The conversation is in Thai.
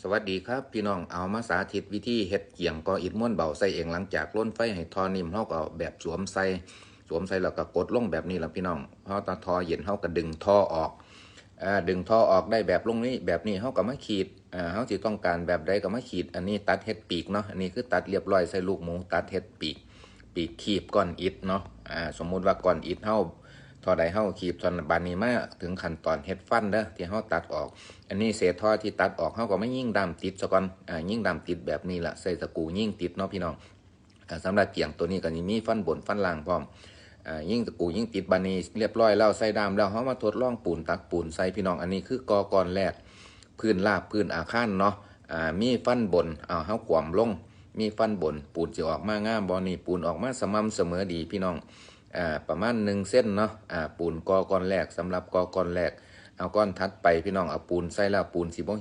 สวัสดีครับ พี่น้องเอามาสาธิตวิธีเฮ็ดเกี่ยงก็อิดม้วนเบาใส่เองหลังจากล้นไฟให้ทอนิ่มเฮาก็เอาแบบสวมใส่สวมใส่แล้วก็กดลงแบบนี้ล่ะพี่น้องพอตาทอเย็นเฮาก็ดึงทอออกอดึงทอออกได้แบบลงนี้แบบนี้เฮาก็มาขีดอ่าเฮาสิต้องการแบบใดก็มาขีด อันนี้ตัดเฮ็ดปีกเนาะอันนี้คือตัดเรียบร้อยใส่ลูกหมูตัดเฮ็ดปีก ปีกขีบก้อนอิฐเนาะสมมุติว่าก้อนอิฐเฮา ทอใดเฮาขีบตอนบานนี้มาถึงขั้นตอนเฮ็ดฟันเด้อที่เฮาตัดออก อันนี้เศษท่อที่ตัดออกเฮาก็ไม่ยิ่งดำติดซะก่อนอ่ายิ่งดำติดแบบนี้ละใส่ตะกูยิ่งติดเนาะพี่น้องอ่าสำหรับเกี่ยงตัวนี้ก็นี่มีฟันบนฟันล่างพร้อมยิ่งตะกูยิ่งติดบานนี้เรียบร้อยแล้วใส่ดามแล้วเฮามาทดลองปูนตักปูนใส่พี่น้องอันนี้คือกอก่อนแรกพื้นราบพื้นอาคารเนาะมีฟันบนเอาเฮากวมลง มีฟันบนปูนจะออกมางามบ่นี่ปูนออกมาสม่ำเสมอดีพี่น้อง อ่าประมาณหนึ่งเส้นเนาะอ่าปูนกอก้อนแรกสำหรับกอก้อนแรกเอาก้อนทัดไปพี่น้องเอาปูนใส่แล้วปูนสีบ่หิ